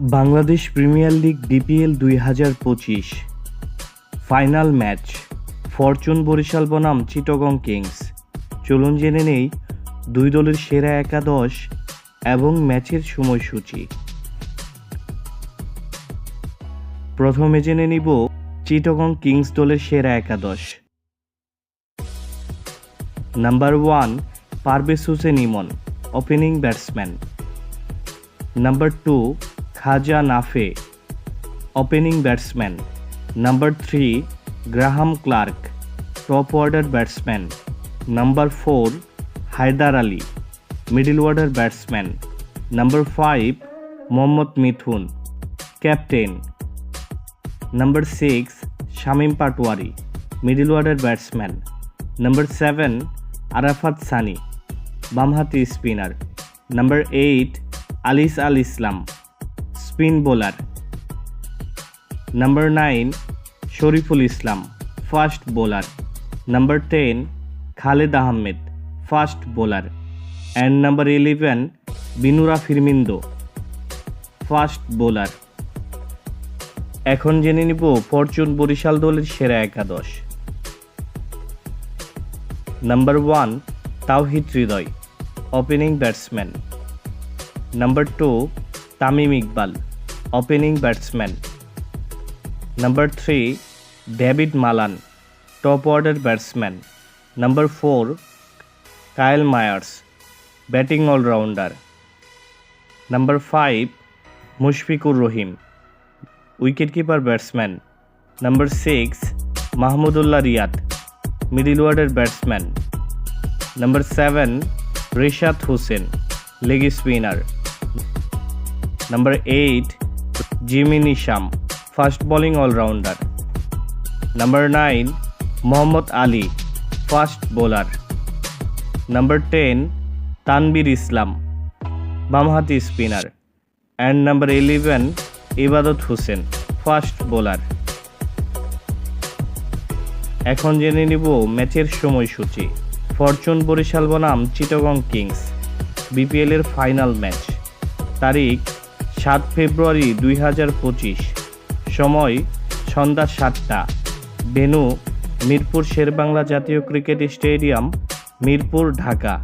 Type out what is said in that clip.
Bangladesh premier league DPL দুই হাজার পঁচিশ। ফাইনাল ম্যাচ, ফরচুন বরিশাল বনাম চিটগং কিংস। চলুন জেনে নেই দুই দলের সেরা একাদশ এবং ম্যাচের সময়সূচি। প্রথমে জেনে নিব চিটগং কিংস দলের সেরা একাদশ। Number one, Parvez Hossain Emon, opening batsman. Number two Khaja Nafey opening batsman number three Graham Clarke top order batsman number four Haider Ali middle order batsman number five Mohammad Mithun captain number six Shamim Patwari middle order batsman number seven Arafat Sunny বামহাতি spinner number eight Alis Al Islam spin bowler. Number nine Shoriful Islam fast bowler number ten Khaled Ahmed fast bowler and number eleven Binura Fernando fast bowler এখন জেনে নিব Fortune Barishal দলের সেরা একাদশ। Number one Towhid Hridoy opening batsman number two Tamim Iqbal opening batsman number three David Malan top order batsman number four Kyle Mayers batting allrounder number five Mushfiqur Rahim wicket keeper batsman number six Mahmudullah Riyad middle ওয়ার্ডের batsman number seven Rishad Hossain leg spinner number eight Jimmy Neesham fast bowling allrounder number nine Mohammad Ali fast bowler number ten Tanvir Islam বামহাতি spinner and number eleven ইবাদত Hossain fast bowler এখন জেনে নিব ম্যাচের সময়সূচি। Fortune Barishal বনাম Chittagong Kings, বিপিএলের final match. তারিখ সাত ফেব্রুয়ারি দুই হাজার পঁচিশ। সময় সন্ধ্যা সাতটা। ভেনু মিরপুর শেরবাংলা জাতীয় ক্রিকেট স্টেডিয়াম, মিরপুর, ঢাকা।